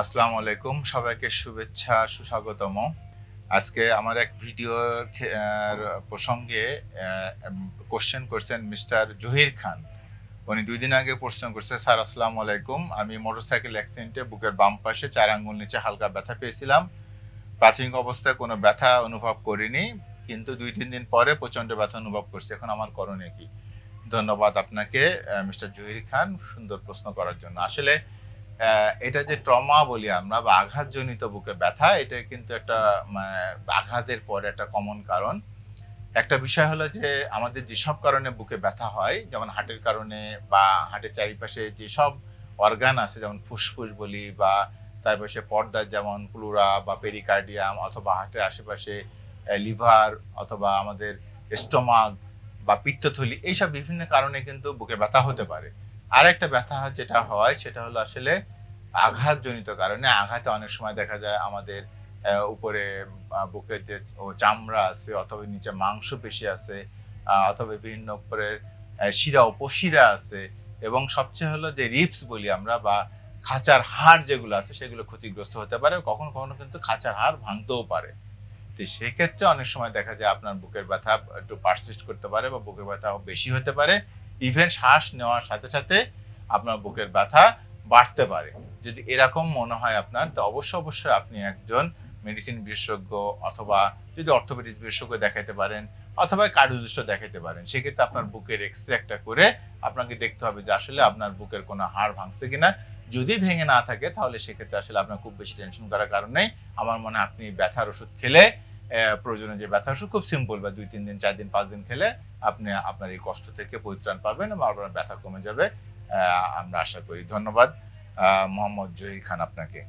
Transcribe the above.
আসসালামু আলাইকুম, সবাইকে শুভেচ্ছা, সুস্বাগতম। আজকে আমার এক ভিডিওর প্রসঙ্গে কোশ্চেন করছেন মিস্টার জহির খান। উনি দুই দিন আগে প্রশ্ন করছে, স্যার, আসসালামু আলাইকুম। আমি মোটরসাইকেল অ্যাক্সিডেন্টে বুকের বাম পাশে চার আঙ্গুল নিচে হালকা ব্যথা পেয়েছিলাম। প্রাথমিক অবস্থায় কোনো ব্যথা অনুভব করিনি, কিন্তু দুই, তিন দিন পরে প্রচণ্ড ব্যথা অনুভব করছে। এখন আমার করণীয় কি? ধন্যবাদ আপনাকে মিস্টার জহির খান, সুন্দর প্রশ্ন করার জন্য। আসলে এটা যে ট্রমা বলি আমরা বা আঘাতজনিত বুকে ব্যথা এটা কিন্তু একটা মানে, আঘাতের পরে একটা কমন কারণ। একটা বিষয় হলো যে আমাদের যেসব কারণে বুকে ব্যথা হয় যেমন হার্টের কারণে বা হার্টের চারিপাশে যেসব অর্গান আছে যেমন ফুসফুস বলি বা তার পাশে পর্দার যেমন প্লুরা বা পেরিকার্ডিয়াম অথবা হার্টের আশেপাশে লিভার অথবা আমাদের স্টোমাক বা পিত্তথলি এইসব বিভিন্ন কারণে কিন্তু বুকে ব্যথা হতে পারে। আর একটা ব্যথা যেটা হয়, সেটা হলো আসলে আঘাতজনিত কারণে, আঘাতে অনেক সময় দেখা যায় আমাদের উপরে বুকের যে চামড়া আছে অথবা নিচে মাংস পেশি আছে অথবা বিভিন্ন উপরের শিরা উপশিরা আছে এবং সবচেয়ে হলো যে রিপস বলি আমরা বা খাঁচার হাড় যেগুলো আছে সেগুলো ক্ষতিগ্রস্ত হতে পারে, কখনো কখনো কিন্তু খাঁচার হাড় ভাঙতেও পারে। তো সেক্ষেত্রে অনেক সময় দেখা যায় আপনার বুকের ব্যথা একটু পারসিস্ট করতে পারে বা বুকের ব্যথা বেশি হতে পারে। ইভেন শ্বাস নেওয়ার সাথে সাথে আপনার বুকের ব্যথা বাড়তে পারে। যদি এরকম মনে হয় আপনার, তো অবশ্যই অবশ্যই আপনি একজন মেডিসিন বিশেষজ্ঞ অথবা যদি অর্থোপেডিক বিশেষজ্ঞ দেখাতে পারেন অথবা কার্ডিওলজিস্ট দেখাতে পারেন, সেক্ষেত্রে আপনার বুকের এক্স রে একটা করে আপনাকে দেখতে হবে যে আসলে আপনার বুকের কোনো হাড় ভাঙছে কিনা। যদি ভেঙে না থাকে, তাহলে সেক্ষেত্রে আসলে আপনার খুব বেশি টেনশন করার কারণ আমার মনে হয় আপনি ব্যথার ওষুধ খেলে প্রয়োজনে যে ব্যথা ওষুধ খুব সিম্পল বা দুই, তিন দিন, চার দিন, পাঁচ দিন খেলে আপনি আপনার এই কষ্ট থেকে পরিত্রাণ পাবেন এবং আপনার ব্যথা কমে যাবে। আমরা আশা করি। ধন্যবাদ। মোহাম্মদ জহির খান আপনাকে।